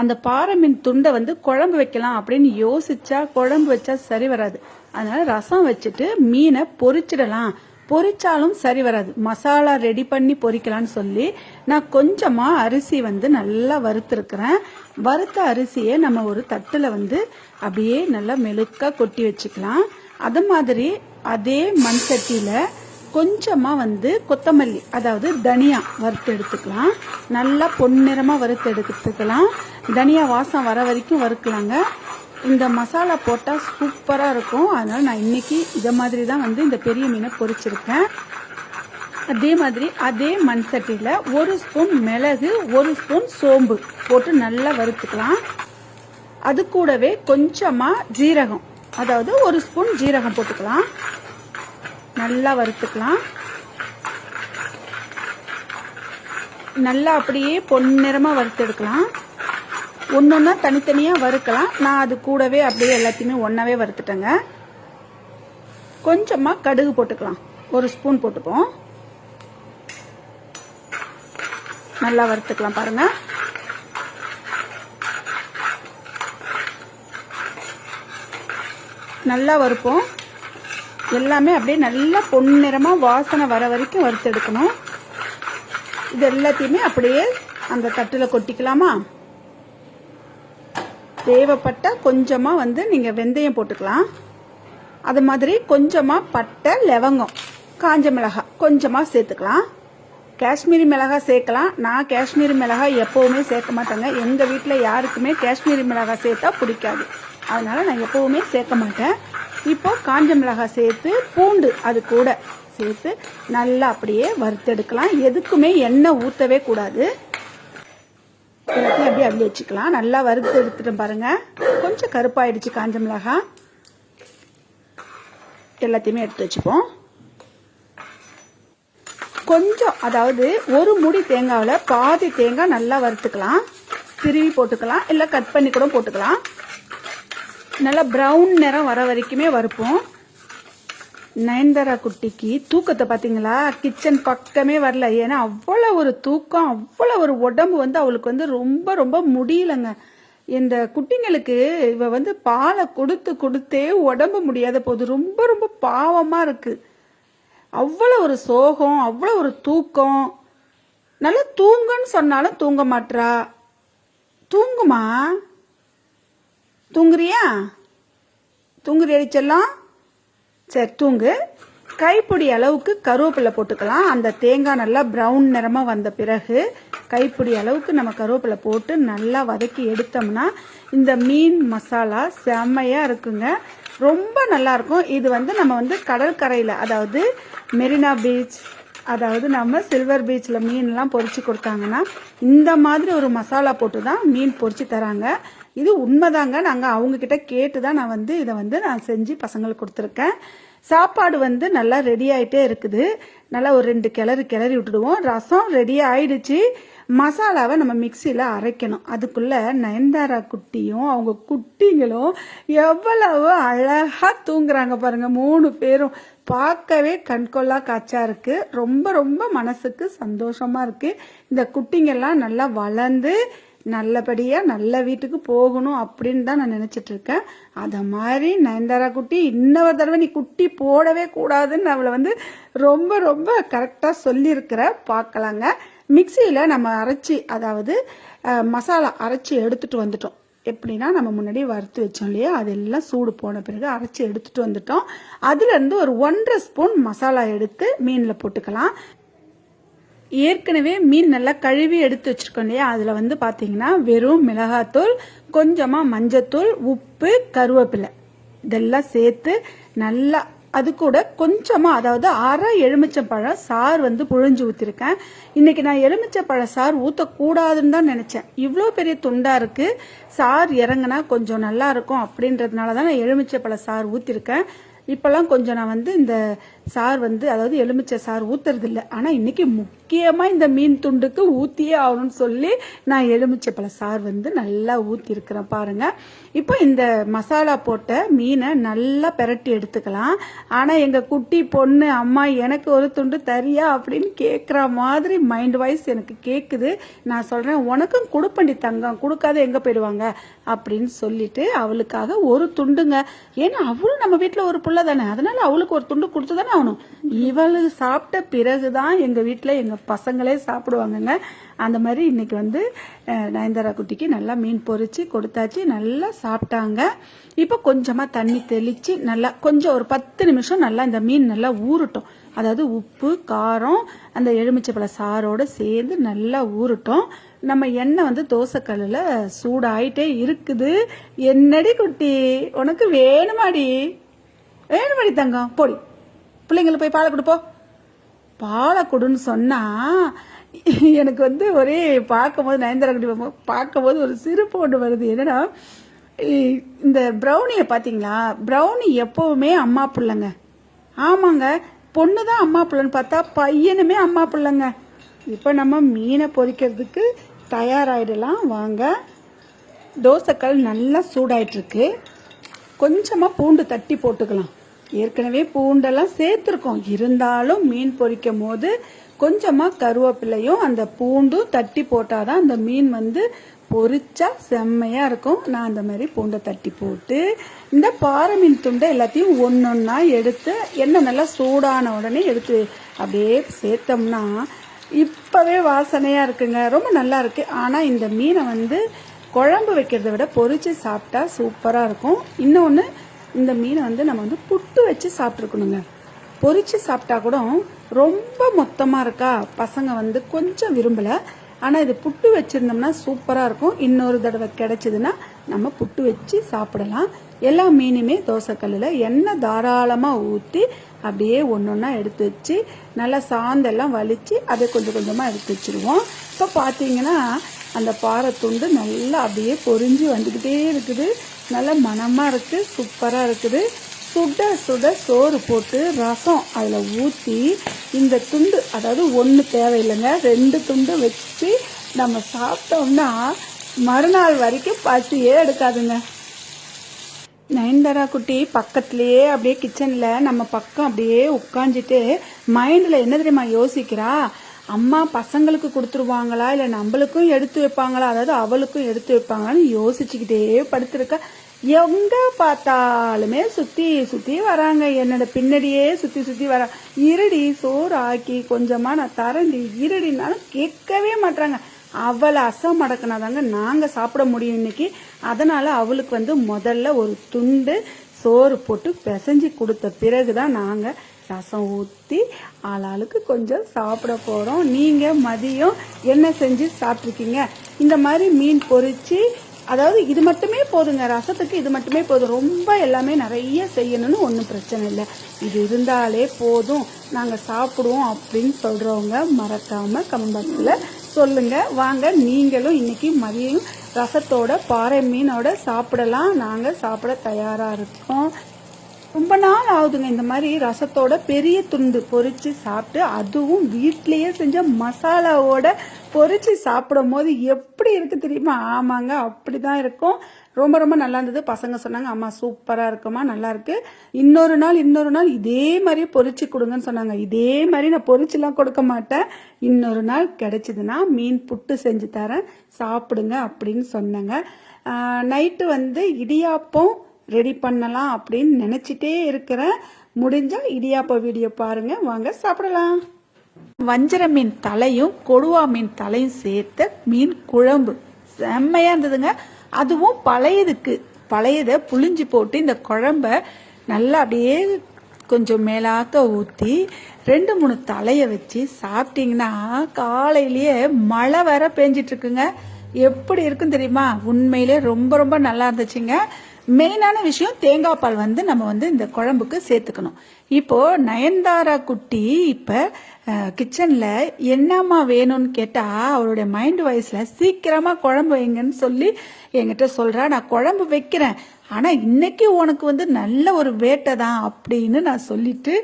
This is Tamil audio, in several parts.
அந்த பாறை மீன் துண்டை வந்து குழம்பு வைக்கலாம் அப்படின்னு யோசிச்சா குழம்பு வச்சா சரி வராது. அதனால ரசம் வச்சுட்டு மீனை பொரிச்சிடலாம். பொரிச்சாலும் சரி வராது. மசாலா ரெடி பண்ணி பொரிக்கலாம்னு சொல்லி நான் கொஞ்சமா அரிசி வந்து நல்லா வறுத்துருக்குறேன். வறுத்த அரிசியை நம்ம ஒரு தட்டுல வந்து அப்படியே நல்லா மெழுக்கா கொட்டி வச்சுக்கலாம். அது மாதிரி அதே மண் சட்டியில கொஞ்சமாக வந்து கொத்தமல்லி அதாவது தனியா வறுத்து எடுத்துக்கலாம். நல்லா பொன்னிறமாக வறுத்து எடுத்துக்கலாம். தனியா வாசம் வர வரைக்கும் வறுக்கலாங்க. இந்த மசாலா போட்டால் சூப்பராக இருக்கும். அதனால் நான் இன்னைக்கு இதை மாதிரி தான் வந்து இந்த பெரிய மீனை பொரிச்சிருக்கேன். அதே மாதிரி அதே மண் சட்டியில் ஒரு ஸ்பூன் மிளகு ஒரு ஸ்பூன் சோம்பு போட்டு நல்லா வறுத்துக்கலாம். அது கூடவே கொஞ்சமாக ஜீரகம் அதாவது ஒரு ஸ்பூன் ஜீரகம் போட்டுக்கலாம். நல்லா வறுத்துக்கலாம். நல்லா அப்படியே பொன்னிறமாக வறுத்தெடுக்கலாம். ஒன்று ஒன்றா தனித்தனியாக வறுக்கலாம். நான் அது கூடவே அப்படியே எல்லாத்தையுமே ஒன்றாவே வறுத்துட்டேங்க. கொஞ்சமாக கடுகு போட்டுக்கலாம். ஒரு ஸ்பூன் போட்டுப்போம். நல்லா வறுத்துக்கலாம் பாருங்க. நல்லா வறுப்போம். எல்லாமே அப்படியே நல்லா பொன்னிறமாக வாசனை வர வரைக்கும் வறுத்தெடுக்கணும் இது எல்லாத்தையுமே அப்படியே அந்த தட்டில் கொட்டிக்கலாமா? தேவைப்பட்ட கொஞ்சமாக வந்து நீங்கள் வெந்தயம் போட்டுக்கலாம். அது மாதிரி கொஞ்சமாக பட்டை லவங்கம் காஞ்ச மிளகாய் கொஞ்சமாக சேர்த்துக்கலாம். காஷ்மீரி மிளகாய் சேர்க்கலாம். நான் காஷ்மீரி மிளகாய் எப்போவுமே சேர்க்க மாட்டேங்க. எங்கள் வீட்டில் யாருக்குமே காஷ்மீரி மிளகாய் சேர்த்தா பிடிக்காது. அதனால நான் எப்போவுமே சேர்க்க மாட்டேன். இப்போ காஞ்ச மிளகாய் சேர்த்து பூண்டு அது கூட சேர்த்து நல்லா அப்படியே வறுத்தெடுக்கலாம். எதுக்குமே எண்ணெய் ஊற்றவே கூடாது. எல்லாத்தையும் அப்படியே அப்படி வச்சுக்கலாம். நல்லா வறுத்து எடுத்துட்டேன் பாருங்க. கொஞ்சம் கருப்பாயிடுச்சு காஞ்ச மிளகாய் எல்லாத்தையுமே எடுத்து வச்சுப்போம். கொஞ்சம் அதாவது ஒரு முடி தேங்காவில் பாதி தேங்காய் நல்லா வறுத்துக்கலாம். திருவி போட்டுக்கலாம். இல்லை கட் பண்ணி கூட போட்டுக்கலாம். நல்லா ப்ரௌன் நிறம் வர வரைக்குமே வறுப்போம். நயன்தாரா குட்டிக்கு தூக்கத்தை பார்த்தீங்களா கிச்சன் பக்கமே வரல. ஏன்னா அவ்வளோ ஒரு தூக்கம் அவ்வளோ ஒரு உடம்பு வந்து அவளுக்கு வந்து ரொம்ப ரொம்ப முடியலங்க. இந்த குட்டிங்களுக்கு இவ வந்து பாலை கொடுத்து கொடுத்தே உடம்பு முடியாத போது ரொம்ப ரொம்ப பாவமாக இருக்குது அவ்வளோ ஒரு சோகம் அவ்வளோ ஒரு தூக்கம். நல்லா தூங்குன்னு சொன்னாலும் தூங்க மாட்றா. தூங்குமா? தூங்குறியா? தூங்குறி அடிச்செல்லாம் சரி தூங்கு. கைப்பிடி அளவுக்கு கருவேப்பிலை போட்டுக்கலாம். அந்த தேங்காய் நல்லா ப்ரௌன் நிறமாக வந்த பிறகு கைப்பிடி அளவுக்கு நம்ம கருவேப்பிலை போட்டு நல்லா வதக்கி எடுத்தோம்னா இந்த மீன் மசாலா செம்மையாக இருக்குங்க. ரொம்ப நல்லாயிருக்கும் இது வந்து நம்ம வந்து கடற்கரையில் அதாவது மெரினா பீச் அதாவது நம்ம சில்வர் பீச்சில் மீன்லாம் பொறிச்சு கொடுத்தாங்கன்னா இந்த மாதிரி ஒரு மசாலா போட்டு தான் மீன் பொறிச்சு தராங்க. இது உண்மைதாங்க. நாங்கள் அவங்கக்கிட்ட கேட்டு தான் நான் வந்து இதை வந்து நான் செஞ்சு பசங்களுக்கு கொடுத்துருக்கேன். சாப்பாடு வந்து நல்லா ரெடி ஆகிட்டே இருக்குது. நல்லா ஒரு ரெண்டு கிளறி கிளறி விட்டுடுவோம். ரசம் ரெடி ஆயிடுச்சு. மசாலாவை நம்ம மிக்சியில் அரைக்கணும். அதுக்குள்ள நயன்தாரா குட்டியும் அவங்க குட்டிங்களும் எவ்வளவு அழகாக தூங்குறாங்க பாருங்க. மூணு பேரும் பார்க்கவே கண்கொள்ளா காட்சா இருக்கு. ரொம்ப ரொம்ப மனசுக்கு சந்தோஷமா இருக்கு. இந்த குட்டிங்கெல்லாம் நல்லா வளர்ந்து நல்லபடியாக நல்ல வீட்டுக்கு போகணும் அப்படின்னு தான் நான் நினச்சிட்ருக்கேன் இருக்கேன் மாதிரி நயன்தாரா குட்டி இன்னொரு தடவை நீ குட்டி போடவே கூடாதுன்னு அவளை வந்து ரொம்ப ரொம்ப கரெக்டாக சொல்லியிருக்கிற. பார்க்கலாங்க. மிக்சியில் நம்ம அரைச்சி அதாவது மசாலா அரைச்சி எடுத்துகிட்டு வந்துட்டோம். எப்படின்னா நம்ம முன்னாடி வறுத்து வச்சோம் இல்லையா? அதெல்லாம் சூடு போன பிறகு அரைச்சி எடுத்துட்டு வந்துட்டோம். அதுல இருந்து ஒரு ஒன்றரை ஸ்பூன் மசாலா எடுத்து மீன்ல போட்டுக்கலாம். ஏற்கனவே மீன் நல்லா கழுவி எடுத்து வச்சிருக்கோம் இல்லையா? அதில் வந்து பார்த்தீங்கன்னா வெறும் மிளகாத்தூள் கொஞ்சமாக மஞ்சத்தூள் உப்பு கருவேப்பிலை. இதெல்லாம் சேர்த்து நல்லா அது கூட கொஞ்சமாக அதாவது அரை எலுமிச்சம்பழம் சாறு வந்து புழிஞ்சு ஊற்றிருக்கேன் இன்றைக்கி நான் எலுமிச்சம்பழ சாறு ஊற்றக்கூடாதுன்னு தான் நினச்சேன். இவ்வளோ பெரிய துண்டாக இருக்குது சார் இறங்குனா கொஞ்சம் நல்லா இருக்கும் அப்படின்றதுனால தான் நான் எலுமிச்சப்பழ சாறு ஊற்றிருக்கேன் இப்போல்லாம் கொஞ்சம் நான் வந்து இந்த சார் வந்து அதாவது எலுமிச்சை சார் ஊத்துறது ஆனால் இன்னைக்கு முக்கியமாக இந்த மீன் துண்டுக்கு ஊற்றியே ஆகணும்னு சொல்லி நான் எலுமிச்சப்பழ சார் வந்து நல்லா ஊற்றிருக்கிறேன் பாருங்க. இப்போ இந்த மசாலா போட்ட மீனை நல்லா பெரட்டி எடுத்துக்கலாம். ஆனால் எங்கள் குட்டி பொண்ணு அம்மா எனக்கு ஒரு துண்டு தரியா அப்படின்னு கேட்குற மாதிரி மைண்ட் வாய்ஸ் எனக்கு கேட்குது நான் சொல்கிறேன் உனக்கும் கொடுப்பண்டி தங்கம் கொடுக்காத எங்கே போயிடுவாங்க? அப்படின்னு சொல்லிட்டு அவளுக்காக ஒரு துண்டுங்க. ஏன்னா அவளும் நம்ம வீட்டில் ஒரு பிள்ளை தானே அதனால அவளுக்கு ஒரு துண்டு கொடுத்து தானே ஆகணும். இவள் சாப்பிட்ட பிறகு தான் எங்கள் வீட்டில் எங்கள் பசங்களே சாப்பிடுவாங்கங்க. அந்த மாதிரி இன்னைக்கு வந்து நயன்தாரா குட்டிக்கு நல்லா மீன் பொறிச்சு கொடுத்தாச்சு. நல்லா சாப்பிட்டாங்க. இப்போ கொஞ்சமாக தண்ணி தெளித்து நல்லா கொஞ்சம் ஒரு பத்து நிமிஷம் நல்லா இந்த மீன் நல்லா ஊறட்டும். அதாவது உப்பு காரம் அந்த எலுமிச்சப்பழ சாரோடு சேர்ந்து நல்லா ஊறட்டும். நம்ம எண்ணெய் வந்து தோசைக்கல்லில் சூடாயிட்டே இருக்குது. என்னடி குட்டி? உனக்கு வேணுமாடி? வேணுமாடி தங்கம். போடி. பிள்ளைங்களை போய் பாலை கொடுப்போ பாலை கொடுன்னு சொன்னா எனக்கு வந்து ஒரே பார்க்கும்போது நயன்தாரா குட்டி பார்க்கும்போது ஒரு சிரிப்பு ஒன்று வருது. என்னன்னா இந்த ப்ரௌனியை பார்த்தீங்களா ப்ரௌனி எப்பவுமே அம்மா பிள்ளைங்க. ஆமாங்க. பொண்ணு தான் அம்மா பிள்ளைன்னு பார்த்தா பையனுமே அம்மா பிள்ளைங்க. இப்போ நம்ம மீனை பொறிக்கிறதுக்கு தயாராகிடலாம் வாங்க. தோசைக்கல் நல்லா சூடாயிட்ருக்கு கொஞ்சமாக பூண்டு தட்டி போட்டுக்கலாம். ஏற்கனவே பூண்டெல்லாம் சேர்த்துருக்கோம். இருந்தாலும் மீன் பொரிக்கும் போது கொஞ்சமாக கருவேப்பிலையும் அந்த பூண்டும் தட்டி போட்டாதான் அந்த மீன் வந்து பொரிச்சா செம்மையாக இருக்கும். நான் அந்த மாதிரி பூண்டை தட்டி போட்டு இந்த பாறை மீன் துண்டை எல்லாத்தையும் ஒன்று ஒன்றா எடுத்து எண்ணெய் நல்லா சூடான உடனே எடுத்து அப்படியே சேர்த்தோம்னா இப்போவே வாசனையாக இருக்குங்க. ரொம்ப நல்லா இருக்கு. ஆனால் இந்த மீனை வந்து குழம்பு வைக்கிறத விட பொரிச்சு சாப்பிட்டா சூப்பராக இருக்கும். இன்னொன்று இந்த மீனை வந்து நம்ம வந்து புட்டு வச்சு சாப்பிட்ருக்கணுங்க பொறிச்சு சாப்பிட்டா கூட ரொம்ப மொத்தமாக இருக்கா? பசங்க வந்து கொஞ்சம் விரும்பலை. ஆனால் இது புட்டு வச்சுருந்தோம்னா சூப்பராக இருக்கும். இன்னொரு தடவை கிடச்சிதுன்னா நம்ம புட்டு வச்சு சாப்பிடலாம். எல்லா மீனுமே தோசைக்கல்லில் எண்ணெய் தாராளமாக ஊற்றி அப்படியே ஒன்று ஒன்றா எடுத்து வச்சு நல்லா சாந்தெல்லாம் வலித்து அதை கொஞ்சம் கொஞ்சமாக எடுத்து வச்சிருவோம். இப்போ பார்த்தீங்கன்னா அந்த பாறை துண்டு நல்லா அப்படியே பொரிஞ்சு வந்துக்கிட்டே இருக்குது. நல்ல மணமாக இருக்குது சூப்பராக இருக்குது. சுட சுட சோறு போட்டு ரசம் அதில் ஊற்றி இந்த துண்டு அதாவது ஒன்று தேவையில்லைங்க ரெண்டு துண்டு வச்சு நம்ம சாப்பிட்டோம்னா மறுநாள் வரைக்கும் பசியே எடுக்காதுங்க. நயன்தாரா குட்டி பக்கத்துலேயே அப்படியே கிச்சனில் நம்ம பக்கம் அப்படியே உட்காந்துட்டு மைண்டில் என்ன தெரியுமா யோசிக்கிறா? அம்மா பசங்களுக்கு கொடுத்துருவாங்களா? இல்லை நம்மளுக்கும் எடுத்து வைப்பாங்களா? அதாவது அவளுக்கும் எடுத்து வைப்பாங்களான்னு யோசிச்சுக்கிட்டே படுத்திருக்கா. எங்க பார்த்தாலுமே சுத்தி சுத்தி வராங்க. என்னோட பின்னாடியே சுத்தி சுத்தி வர. இருடி சோறு ஆக்கி கொஞ்சமா நான் தரண்டி இருடினாலும் கேட்கவே மாட்டாங்க அவளை அசம் மடக்கினாதாங்க நாங்க சாப்பிட முடியும் இன்னைக்கு. அதனால அவளுக்கு வந்து முதல்ல ஒரு துண்டு சோறு போட்டு பிசைஞ்சு கொடுத்த பிறகுதான் நாங்க ரசம் ஊற்றி ஆளாளுக்கு கொஞ்சம் சாப்பிட போகிறோம் நீங்கள் மதியம் என்ன செஞ்சு சாப்பிட்ருக்கீங்க இந்த மாதிரி மீன் பொறிச்சு அதாவது இது மட்டுமே போதுங்க ரசத்துக்கு இது மட்டுமே போதும். ரொம்ப எல்லாமே நிறைய செய்யணும்னு ஒன்றும் பிரச்சனை இல்லை. இது இருந்தாலே போதும். நாங்கள் சாப்பிடுவோம் அப்படின்னு சொல்கிறவங்க மறக்காமல் கமெண்ட் பாக்ஸில் வாங்க நீங்களும் இன்றைக்கி மதியம் ரசத்தோட பாறை மீனோட சாப்பிடலாம். நாங்கள் சாப்பிட தயாராக இருக்கோம். ரொம்ப நாள் ஆகுதுங்க. இந்த மாதிரி ரசத்தோட பெரிய துண்டு பொறிச்சு சாப்பிட்டு அதுவும் வீட்லேயே செஞ்ச மசாலாவோட பொறிச்சு சாப்பிடும் போது எப்படி இருக்கு தெரியுமா? ஆமாங்க அப்படி தான் இருக்கும். ரொம்ப ரொம்ப நல்லா இருந்தது. பசங்க சொன்னாங்க அம்மா சூப்பராக இருக்குமா? நல்லா இருக்கு. இன்னொரு நாள் இன்னொரு நாள் இதே மாதிரி பொறிச்சு கொடுங்கன்னு சொன்னாங்க. இதே மாதிரி நான் பொரிச்சுலாம் கொடுக்க மாட்டேன். இன்னொரு நாள் கிடைச்சதுன்னா மீன் புட்டு செஞ்சு தரேன். சாப்பிடுங்க அப்படின்னு சொன்னாங்க. நைட்டு வந்து இடியாப்பம் ரெடி பண்ணலாம் அப்படின்னு நினச்சிட்டே இருக்கிறேன் முடிஞ்சால் இடியாப்ப வீடியோ பாருங்க. வாங்க சாப்பிடலாம். வஞ்சர மீன் தலையும் கொடுவா மீன் தலையும் சேர்த்த மீன் குழம்பு. செம்மையாக இருந்ததுங்க. அதுவும் பழையதுக்கு. பழையதை புளிஞ்சு போட்டு இந்த குழம்ப நல்லா அப்படியே கொஞ்சம் மேலாக்க ஊற்றி ரெண்டு மூணு தலையை வச்சு சாப்பிட்டீங்கன்னா காலையிலேயே மழை வேற பெஞ்சிட்டுருக்குங்க எப்படி இருக்கும் தெரியுமா? உண்மையிலே ரொம்ப ரொம்ப நல்லா இருந்துச்சுங்க. மெயினான விஷயம் தேங்காய் பால் வந்து நம்ம வந்து இந்த குழம்புக்கு சேர்த்துக்கணும். இப்போது நயன்தாரா குட்டி இப்போ கிச்சனில் என்னம்மா வேணும்னு கேட்டால் அவருடைய மைண்ட் வாய்ஸில் சீக்கிரமாக குழம்பு வைங்கன்னு சொல்லி என்கிட்ட சொல்கிறா நான் குழம்பு வைக்கிறேன். ஆனால் இன்னைக்கு உனக்கு வந்து நல்ல ஒரு வேட்டை தான் அப்படின்னு நான் சொல்லிட்டு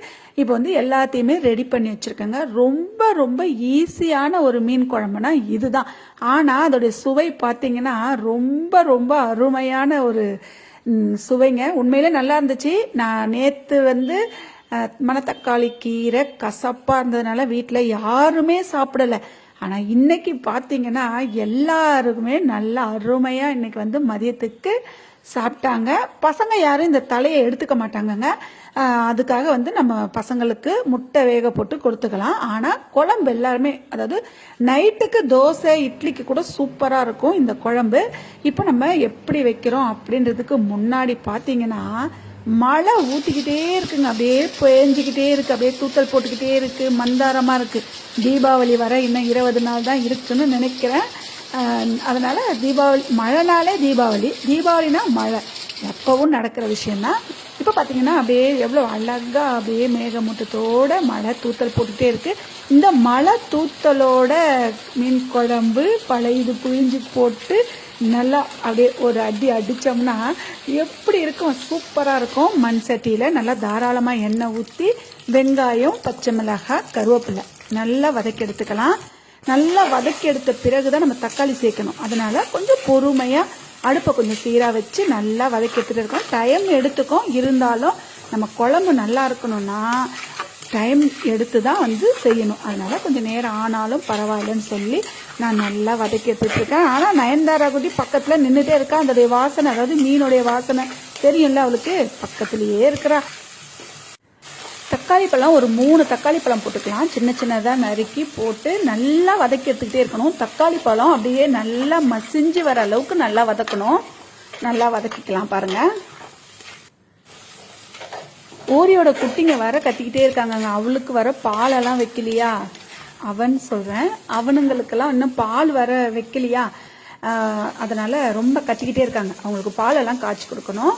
இப்போ வந்து எல்லாத்தையுமே ரெடி பண்ணி வச்சுருக்கேங்க. ரொம்ப ரொம்ப ஈஸியான ஒரு மீன் குழம்புனா இதுதான். ஆனால் அதோடைய சுவை பார்த்தீங்கன்னா ரொம்ப ரொம்ப அருமையான ஒரு சுவைங்க. உண்மையிலே நல்லா இருந்துச்சு. நான் நேற்று வந்து மணத்தக்காளி கீரை கசப்பாக இருந்ததுனால வீட்டில் யாருமே சாப்பிடலை. ஆனால் இன்னைக்கு பார்த்தீங்கன்னா எல்லாருக்குமே நல்ல அருமையாக இன்னைக்கு வந்து மதியத்துக்கு சாப்பிட்டாங்க. பசங்க யாரும் இந்த தலையை எடுத்துக்க மாட்டாங்கங்க. அதுக்காக வந்து நம்ம பசங்களுக்கு முட்டை வேக போட்டு கொடுத்துக்கலாம். ஆனால் குழம்பு எல்லாருமே அதாவது நைட்டுக்கு தோசை இட்லிக்கு கூட சூப்பராக இருக்கும் இந்த குழம்பு. இப்போ நம்ம எப்படி வைக்கிறோம் அப்படின்றதுக்கு முன்னாடி பார்த்தீங்கன்னா மழை ஊற்றிக்கிட்டே இருக்குங்க. அப்படியே பெஞ்சிக்கிட்டே இருக்கு. அப்படியே தூத்தல் போட்டுக்கிட்டே இருக்கு. மந்தாரமாக இருக்கு. தீபாவளி வர இன்னும் இருபது நாள் தான் இருக்குன்னு நினைக்கிறேன். அதனால் தீபாவளி மழைனாலே தீபாவளி. தீபாவளினா மழை. எப்பவும் நடக்கிற விஷயம்தான். இப்போ பார்த்தீங்கன்னா அப்படியே எவ்வளோ அழகாக அப்படியே மேகமூட்டத்தோட மழை தூத்தல் போட்டுகிட்டே இருக்குது இந்த மழை தூத்தலோட மீன் குழம்பு பழைய இது புழிஞ்சு போட்டு நல்லா அப்படியே ஒரு அடி அடித்தோம்னா எப்படி இருக்கும்? சூப்பராக இருக்கும். மண் சட்டியில் நல்லா தாராளமாக எண்ணெய் ஊற்றி வெங்காயம் பச்சை மிளகாய் கருவேப்பிலை நல்லா வதக்கி எடுத்துக்கலாம். நல்லா வதக்கி எடுத்த பிறகு தான் நம்ம தக்காளி சேர்க்கணும். அதனால் கொஞ்சம் பொறுமையாக அடுப்பை கொஞ்சம் சீராக வச்சு நல்லா வதக்கி எடுத்துகிட்டு இருக்கோம். டைம் எடுத்துக்கும் இருந்தாலும் நம்ம குழம்பு நல்லா இருக்கணும்னா டைம் எடுத்து தான் வந்து செய்யணும். அதனால் கொஞ்சம் நேரம் ஆனாலும் பரவாயில்லன்னு சொல்லி நான் நல்லா வதக்கி எடுத்துட்ருக்கேன் ஆனால் நயன்தாரா குட்டி பக்கத்தில் நின்றுட்டே இருக்கா? அதோடைய வாசனை அதாவது மீனுடைய வாசனை தெரியும்ல அவளுக்கு? பக்கத்துலேயே இருக்கிறா. தக்காளி பழம் ஒரு மூணு தக்காளி பழம் போட்டுக்கலாம். சின்ன சின்னதாக நறுக்கி போட்டு நல்லா வதக்கி எடுத்துக்கிட்டே இருக்கணும். தக்காளி பழம் அப்படியே நல்லா மசிஞ்சு வர அளவுக்கு நல்லா வதக்கணும். நல்லா வதக்கிக்கலாம் பாருங்கள் ஓரியோட குட்டிங்க வர கத்திக்கிட்டே இருக்காங்கங்க. அவளுக்கு வர பாலெல்லாம் வைக்கலையா? அவன் சொல்கிறேன் அவனுங்களுக்கெல்லாம் இன்னும் பால் வர வைக்கலையா? அதனால் ரொம்ப கத்திக்கிட்டே இருக்காங்க. அவங்களுக்கு பாலெல்லாம் காய்ச்சி கொடுக்கணும்.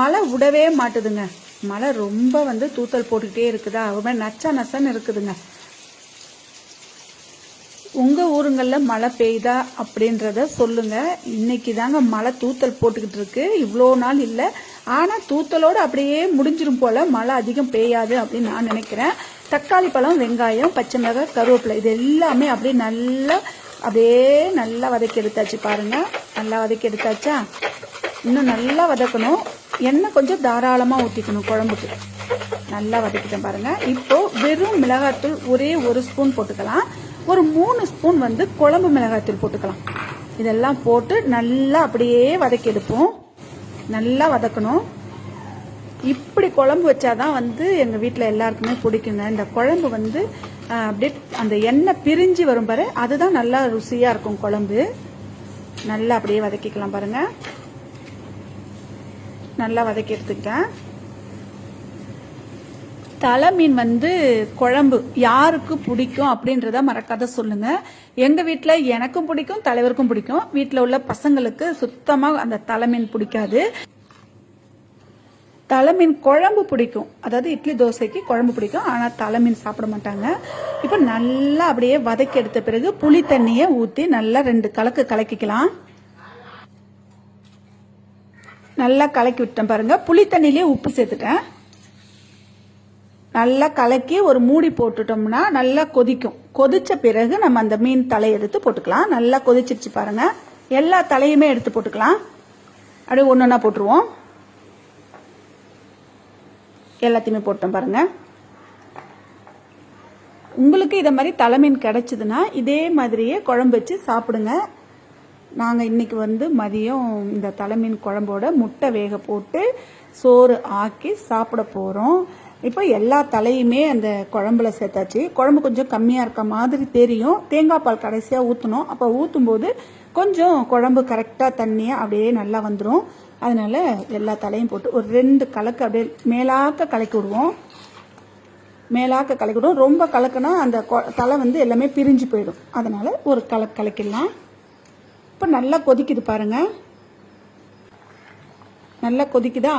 மழை விடவே மாட்டுதுங்க. மழை ரொம்ப வந்து தூத்தல் போட்டுக்கிட்டே இருக்குதா? ரொம்ப நச்சா நச்சான்னு இருக்குதுங்க. உங்கள் ஊருங்களில் மழை பெய்யுதா அப்படின்றத சொல்லுங்கள் இன்னைக்கு தாங்க மழை தூத்தல் போட்டுக்கிட்டு இருக்கு. இவ்வளோ நாள் இல்லை. ஆனால் தூத்தலோடு அப்படியே முடிஞ்சிரும் போல் மழை அதிகம் பெய்யாது அப்படின்னு நான் நினைக்கிறேன். தக்காளி பழம் வெங்காயம் பச்சை மிளகாய் கருவேப்பிலை இது எல்லாமே அப்படியே நல்லா அப்படியே நல்லா வதக்கி எடுத்தாச்சு பாருங்கள் நல்லா வதக்கி எடுத்தாச்சா? இன்னும் நல்லா வதக்கணும். எண்ணெய் கொஞ்சம் தாராளமாக ஊற்றிக்கணும் குழம்புக்கு. நல்லா வதக்கிட்டேன் பாருங்கள் இப்போது வெறும் மிளகாத்தூள் ஒரே ஒரு ஸ்பூன் போட்டுக்கலாம். ஒரு மூணு ஸ்பூன் வந்து குழம்பு மிளகாத்தூள் போட்டுக்கலாம். இதெல்லாம் போட்டு நல்லா அப்படியே வதக்கி எடுப்போம். நல்லா வதக்கணும். இப்படி குழம்பு வச்சாதான் வந்து எங்கள் வீட்டில் எல்லாருக்குமே பிடிக்குங்க. இந்த குழம்பு வந்து அப்படியே அந்த எண்ணெய் பிரிஞ்சு வரும் பாரு. அதுதான் நல்லா ருசியாக இருக்கும் குழம்பு. நல்லா அப்படியே வதக்கிக்கலாம் பாருங்கள் நல்லா வதக்கி எடுத்துக்கிட்டேன் தலை மீன் வந்து குழம்பு யாருக்கு பிடிக்கும் அப்படின்றத மறக்காத சொல்லுங்க. எங்க வீட்டில் எனக்கும் பிடிக்கும் தலைவருக்கும் பிடிக்கும். வீட்டில் உள்ள பசங்களுக்கு சுத்தமாக அந்த தலை மீன் பிடிக்காது. தலைமீன் குழம்பு பிடிக்கும். அதாவது இட்லி தோசைக்கு குழம்பு பிடிக்கும் ஆனால் தலைமீன் சாப்பிட மாட்டாங்க. இப்போ நல்லா அப்படியே வதக்கி எடுத்த பிறகு புளி தண்ணியை ஊற்றி நல்லா ரெண்டு கலக்கு கலக்கிக்கலாம். நல்லா கலக்கி விட்டேன் பாருங்க. புளி தண்ணியிலே உப்பு சேர்த்துட்டேன். நல்லா கலக்கி ஒரு மூடி போட்டுட்டோம்னா நல்லா கொதிக்கும். கொதித்த பிறகு நம்ம அந்த மீன் தலையை எடுத்து போட்டுக்கலாம். நல்லா கொதிச்சிருச்சு பாருங்க. எல்லா தலையுமே எடுத்து போட்டுக்கலாம். அப்படியே ஒன்று ஒன்றா போட்டுருவோம். எல்லாத்தையுமே போட்டோம் பாருங்க. உங்களுக்கு இதை மாதிரி தலைமீன் கிடைச்சதுன்னா இதே மாதிரியே குழம்பு வச்சு சாப்பிடுங்க. நாங்கள் இன்னைக்கு வந்து மதியம் இந்த தலைமீன் குழம்போட முட்டை வேக போட்டு சோறு ஆக்கி சாப்பிட போகிறோம் இப்போ எல்லா தலையுமே அந்த குழம்புல சேர்த்தாச்சு. குழம்பு கொஞ்சம் கம்மியாக இருக்க மாதிரி தெரியும். தேங்காய் பால் கடைசியாக ஊற்றணும் அப்போ ஊற்றும்போது கொஞ்சம் குழம்பு கரெக்டாக தண்ணியாக அப்படியே நல்லா வந்துடும் அதனால் எல்லா தலையும் போட்டு ஒரு ரெண்டு கலக்கு அப்படியே மேலாக்க கலக்கி விடுவோம். மேலாக்க கலக்கி விடுவோம். ரொம்ப கலக்குனா அந்த கொ- தலை வந்து எல்லாமே பிரிஞ்சு போயிடும். அதனால் ஒரு கலக்கு கலக்கிடலாம். இப்போ நல்லா கொதிக்குது பாருங்கள் நல்லா கொதிக்குதா?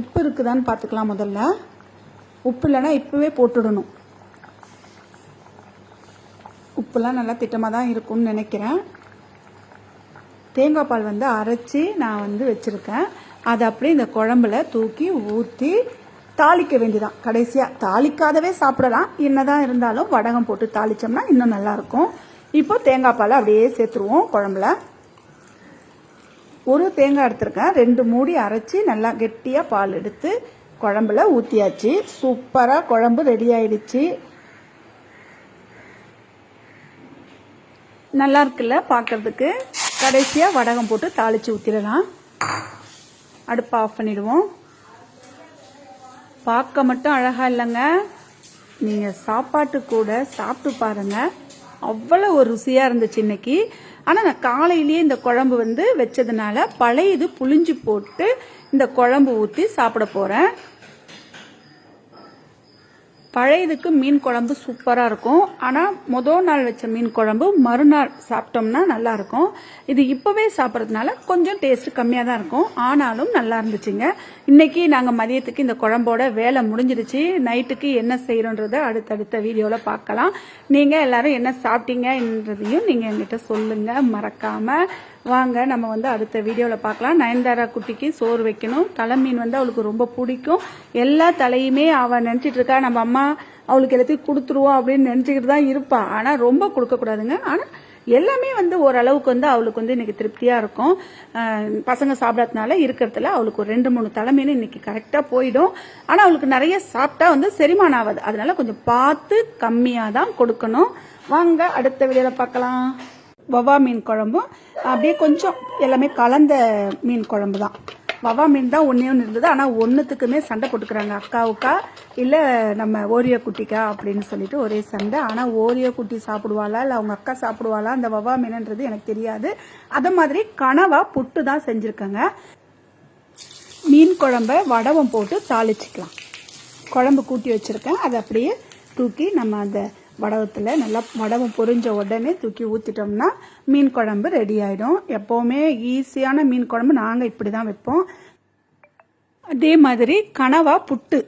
உப்பு இருக்குதான்னு பார்த்துக்கலாம் முதல்ல. உப்பு இல்லைன்னா இப்போவே போட்டுடணும். உப்புலாம் நல்லா திட்டமாக தான் இருக்கும்னு நினைக்கிறேன். தேங்காய் பால் வந்து அரைச்சி நான் வந்து வச்சுருக்கேன். அதை அப்படியே இந்த குழம்புல தூக்கி ஊற்றி தாளிக்க வேண்டியதான் கடைசியாக தாளிக்காதவே சாப்பிடலாம். என்னதான் இருந்தாலும் வடகம் போட்டு தாளிச்சோம்னா இன்னும் நல்லாயிருக்கும் இப்போ தேங்காய் பால் அப்படியே சேர்த்துருவோம் குழம்புல. ஒரு தேங்காய் எடுத்திருக்கேன். ரெண்டு மூடி அரைச்சி நல்லா கெட்டியாக பால் எடுத்து குழம்புல ஊற்றியாச்சு சூப்பராக குழம்பு ரெடி ஆயிடுச்சு. நல்லா இருக்குல்ல பார்க்கறதுக்கு கடைசியாக வடகம் போட்டு தாளித்து ஊற்றிடலாம் அடுப்பை ஆஃப் பண்ணிடுவோம். பார்க்க மட்டும் அழகாக இல்லைங்க. நீங்கள் சாப்பாட்டு கூட சாப்பிட்டு பாருங்கள் அவ்வளோ ஒரு ருசியாக இருந்துச்சு இன்னைக்கு. ஆனால் நான் காலையிலேயே இந்த குழம்பு வந்து வச்சதுனால பழையது புளிஞ்சு போட்டு இந்த குழம்பு ஊற்றி சாப்பிட போகிறேன் பழையதுக்கு மீன் குழம்பு சூப்பராக இருக்கும். ஆனால் மொதல் நாள் வச்ச மீன் குழம்பு மறுநாள் சாப்பிட்டோம்னா நல்லா இருக்கும். இது இப்போவே சாப்பிட்றதுனால கொஞ்சம் டேஸ்ட் கம்மியாக தான் இருக்கும். ஆனாலும் நல்லா இருந்துச்சுங்க. இன்னைக்கு நாங்கள் மதியத்துக்கு இந்த குழம்போட வேலை முடிஞ்சிருச்சு நைட்டுக்கு என்ன செய்கிறோன்றதை அடுத்தடுத்த வீடியோவில் பார்க்கலாம். நீங்கள் எல்லாரும் என்ன சாப்பிட்டீங்கன்றதையும் நீங்கள் என்கிட்ட சொல்லுங்கள் மறக்காமல் வாங்க நம்ம வந்து அடுத்த வீடியோவில் பார்க்கலாம். நயன்தாரா குட்டிக்கு சோறு வைக்கணும். தலை மீன் வந்து அவளுக்கு ரொம்ப பிடிக்கும். எல்லா தலையுமே அவள் நினச்சிட்டு இருக்கா நம்ம அம்மா அவளுக்கு எல்லாத்தையும் கொடுத்துருவோம் அப்படின்னு நினச்சிக்கிட்டு தான் இருப்பாள் ஆனால் ரொம்ப கொடுக்கக்கூடாதுங்க. ஆனால் எல்லாமே வந்து ஓரளவுக்கு வந்து அவளுக்கு வந்து இன்னைக்கு திருப்தியாக இருக்கும். பசங்க சாப்பிடாதனால இருக்கிறதுல அவளுக்கு ஒரு ரெண்டு மூணு தலைமைன்னு இன்னைக்கு கரெக்டாக போயிடும். ஆனால் அவளுக்கு நிறைய சாப்பிட்டா வந்து செரிமானம் ஆகாது. அதனால கொஞ்சம் பார்த்து கம்மியாக தான் கொடுக்கணும். வாங்க அடுத்த வீடியோவில் பார்க்கலாம். வவா மீன் குழம்பும் அப்படியே கொஞ்சம் எல்லாமே கலந்த மீன் குழம்பு தான். வவா மீன் தான் ஒன்றே ஒன்று இருந்தது. ஆனால் ஒன்றுத்துக்குமே சண்டை போட்டுக்கிறாங்க. அக்காவுக்கா இல்லை நம்ம ஓரியோ குட்டிக்கா அப்படின்னு சொல்லிட்டு ஒரே சண்டை. ஆனால் ஓரியோ குட்டி சாப்பிடுவாளா இல்லை அவங்க அக்கா சாப்பிடுவாளா அந்த வவா மீனுன்றது எனக்கு தெரியாது. அதை மாதிரி கனவா புட்டு தான் செஞ்சுருக்கேங்க. மீன் குழம்ப வடவம் போட்டு தாளிச்சிக்கலாம். குழம்பு கூட்டி வச்சுருக்கேன். அதை அப்படியே தூக்கி நம்ம அந்த வடவத்தில் நல்லா வடவம் பொரிஞ்ச உடனே தூக்கி ஊற்றிட்டோம்னா மீன் குழம்பு ரெடி ஆகிடும் எப்போவுமே ஈஸியான மீன் குழம்பு நாங்கள் இப்படி தான் வைப்போம். அதே மாதிரி கனவா புட்டு.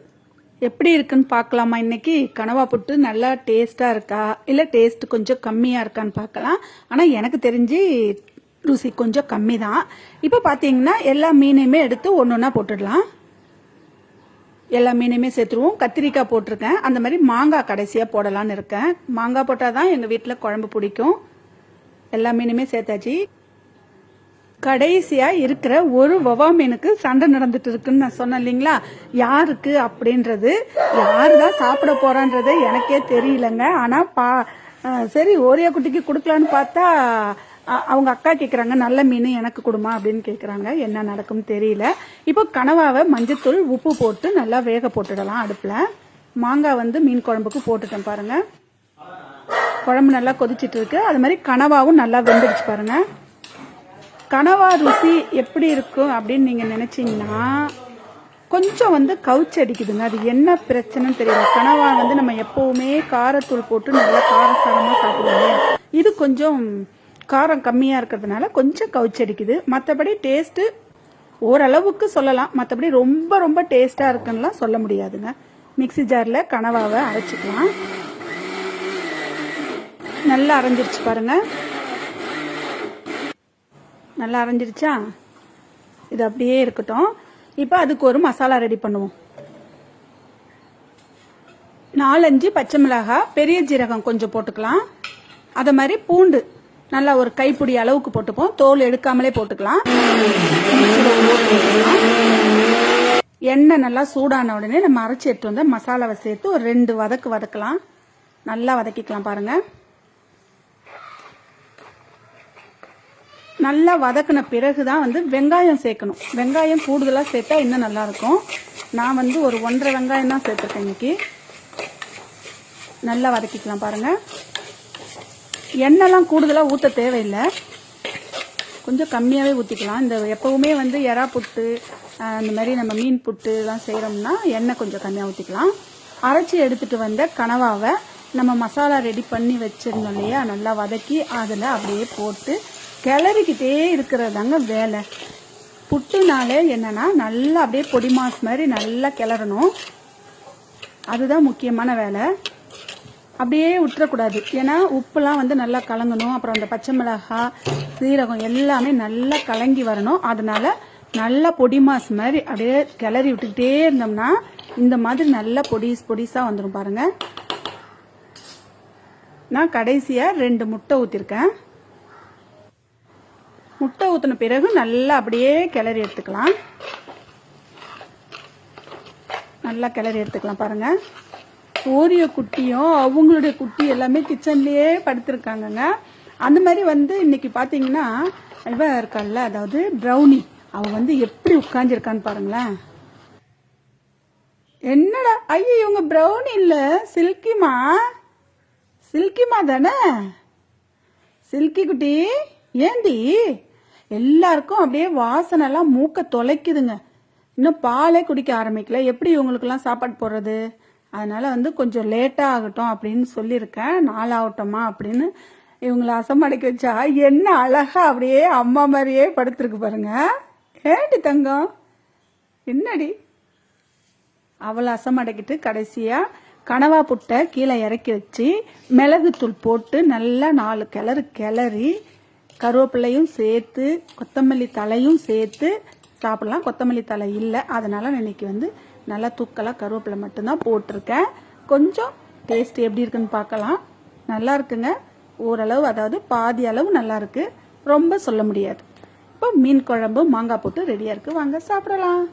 எப்படி இருக்குன்னு பார்க்கலாமா இன்னைக்கு? கனவா புட்டு நல்லா டேஸ்ட்டாக இருக்கா? இல்லை டேஸ்ட் கொஞ்சம் கம்மியாக இருக்கான்னு பார்க்கலாம். ஆனால் எனக்கு தெரிஞ்சு ருசி கொஞ்சம் கம்மி தான் இப்போ பார்த்தீங்கன்னா எல்லா மீனையுமே எடுத்து ஒன்று ஒன்றா போட்டுடலாம். எல்லா மீனையுமே சேர்த்துருவோம். கத்திரிக்காய் போட்டிருக்கேன். அந்த மாதிரி மாங்காய் கடைசியாக போடலான்னு இருக்கேன். மாங்காய் போட்டால் தான் எங்கள் வீட்டில் குழம்பு பிடிக்கும். எல்லா மீனுமே சேர்த்தாச்சு. கடைசியாக இருக்கிற ஒரு வவா மீனுக்கு சண்டை நடந்துட்டு இருக்குன்னு நான் சொன்னேன் இல்லைங்களா? யாருக்கு அப்படின்றது? யாரு தான் சாப்பிட போறான்றது எனக்கே தெரியலங்க. ஆனால் பா சரி ஓரியா குட்டிக்கு கொடுக்கலான்னு பார்த்தா அவங்க அக்கா கேட்குறாங்க நல்ல மீன் எனக்கு கொடுமா அப்படின்னு கேட்குறாங்க என்ன நடக்கும் தெரியல. இப்போ கனவாவை மஞ்சத்தூள் உப்பு போட்டு நல்லா வேக போட்டுடலாம் அடுப்பில். மாங்காய் வந்து மீன் குழம்புக்கு போட்டுட்டேன் பாருங்க. குழம்பு நல்லா கொதிச்சிட்டு இருக்கு. அது மாதிரி கனவாவும் நல்லா வெந்துடுச்சு பாருங்க. கனவா ருசி எப்படி இருக்கும் அப்படின்னு நீங்கள் நினச்சிங்கன்னா கொஞ்சம் வந்து கவுச்சடிக்குதுங்க அது என்ன பிரச்சனைன்னு தெரியல. கனவா வந்து நம்ம எப்போவுமே காரத்தூள் போட்டு நல்லா காரசாரமாக சாப்பிடுவோம். இது கொஞ்சம் காரம் கம்மியாக இருக்கிறதுனால கொஞ்சம் கவுச்சடிக்குது மற்றபடி டேஸ்ட்டு ஓரளவுக்கு சொல்லலாம். மற்றபடி ரொம்ப ரொம்ப டேஸ்ட்டாக இருக்குன்னுலாம் சொல்ல முடியாதுங்க. மிக்ஸி ஜாரில் கனவாவை அரைச்சிக்கலாம். நல்லா அரைஞ்சிருச்சு பாருங்க. நல்லா அரைஞ்சிருச்சா? இது அப்படியே இருக்கட்டும். இப்போ அதுக்கு ஒரு மசாலா ரெடி பண்ணுவோம். நாலஞ்சு பச்சை மிளகாய் பெரிய ஜீரகம் கொஞ்சம் போட்டுக்கலாம். அதை மாதிரி பூண்டு நல்லா ஒரு கைப்பிடி அளவுக்கு போட்டுப்போம் தோல் எடுக்காமலே போட்டுக்கலாம். எண்ணெய் நல்லா சூடான உடனே நம்ம அரைச்சி எடுத்து வந்த மசாலாவை சேர்த்து ஒரு ரெண்டு வதக்கு வதக்கலாம். நல்லா வதக்கிக்கலாம் பாருங்க. நல்லா வதக்கின பிறகு தான் வந்து வெங்காயம் சேர்க்கணும். வெங்காயம் கூடுதலாக சேர்த்தா இன்னும் நல்லா இருக்கும். நான் வந்து ஒரு ஒன்றரை வெங்காயம் தான் சேர்த்துருக்கேன் இன்னைக்கு. நல்லா வதக்கிக்கலாம் பாருங்க. எண்ணெய்லாம் கூடுதலாக ஊற்ற தேவையில்லை. கொஞ்சம் கம்மியாகவே ஊற்றிக்கலாம் இந்த எப்போவுமே வந்து எறா புட்டு அந்த இந்த மாதிரி நம்ம மீன் புட்டு செய்கிறோம்னா எண்ணெய் கொஞ்சம் கம்மியாக ஊற்றிக்கலாம் அரைச்சி எடுத்துகிட்டு வந்த கனவாவை நம்ம மசாலா ரெடி பண்ணி வச்சிருந்தோம் இல்லையா? நல்லா வதக்கி அதில் அப்படியே போட்டு கிளறிக்கிட்டே இருக்கிறதாங்க வேலை. புட்டுனாலே என்னென்னா நல்லா அப்படியே பொடி மாஸ் மாதிரி நல்லா கிளறணும். அதுதான் முக்கியமான வேலை. அப்படியே விட்டுறக்கூடாது ஏன்னா உப்புலாம் வந்து நல்லா கலங்கணும். அப்புறம் அந்த பச்சை மிளகாய் சீரகம் எல்லாமே நல்லா கலங்கி வரணும். அதனால நல்லா பொடி மாஸ் மாதிரி அப்படியே கிளறி விட்டுக்கிட்டே இருந்தோம்னா இந்த மாதிரி நல்லா பொடிஸ் பொடிஸாக வந்துடும் பாருங்க. நான் கடைசியாக ரெண்டு முட்டை ஊற்றிருக்கேன் முட்டை ஊற்றின பிறகு நல்லா அப்படியே கிளறி எடுத்துக்கலாம். நல்லா கிளறி எடுத்துக்கலாம் பாருங்கள் ஓரிய குட்டியும் அவங்களுடைய குட்டி எல்லாமே கிச்சன்லேயே படுத்திருக்காங்கங்க. அந்த மாதிரி வந்து இன்னைக்கு பார்த்தீங்கன்னா இவ இருக்கால்ல அதாவது ப்ரௌனி. அவள் வந்து எப்படி உட்காந்துருக்கான்னு பாருங்களேன். என்னடா ஐயோ இவங்க ப்ரௌனி இல்லை சில்கிமா சில்கிமா தானே? சில்கி குட்டி ஏண்டி? எல்லாருக்கும் அப்படியே வாசனைலாம் மூக்க தொலைக்குதுங்க. இன்னும் பாலே குடிக்க ஆரம்பிக்கல. எப்படி இவங்களுக்கெல்லாம் சாப்பாடு போடுறது? அதனால் வந்து கொஞ்சம் லேட்டாக ஆகட்டும் அப்படின்னு சொல்லியிருக்கேன். நாளாகட்டுமா அப்படின்னு இவங்களை அசமடைக்க வச்சா என்ன அழகா அப்படியே அம்மா மாதிரியே படுத்துருக்கு பாருங்க. ஏண்டி தங்கம்? என்னடி? அவளை அசமடைக்கிட்டு கடைசியாக கனவா புட்டை கீழே இறக்கி வச்சு மிளகுத்தூள் போட்டு நல்லா நாலு கிளறு கிளறி கருவேப்பிலையும் சேர்த்து கொத்தமல்லி தலையும் சேர்த்து சாப்பிடலாம். கொத்தமல்லி தலை இல்லை. அதனால் நான் இன்னைக்கு வந்து நல்லா தூக்கலாக கருவேப்பிலை மட்டும்தான் போட்டிருக்கேன். கொஞ்சம் டேஸ்ட் எப்படி இருக்குன்னு பார்க்கலாம். நல்லா இருக்குங்க. ஓரளவு அதாவது பாதி அளவு நல்லா இருக்கு. ரொம்ப சொல்ல முடியாது. இப்போ மீன் குழம்பு மாங்காய் போட்டு ரெடியாக இருக்குது வாங்க சாப்பிடலாம்.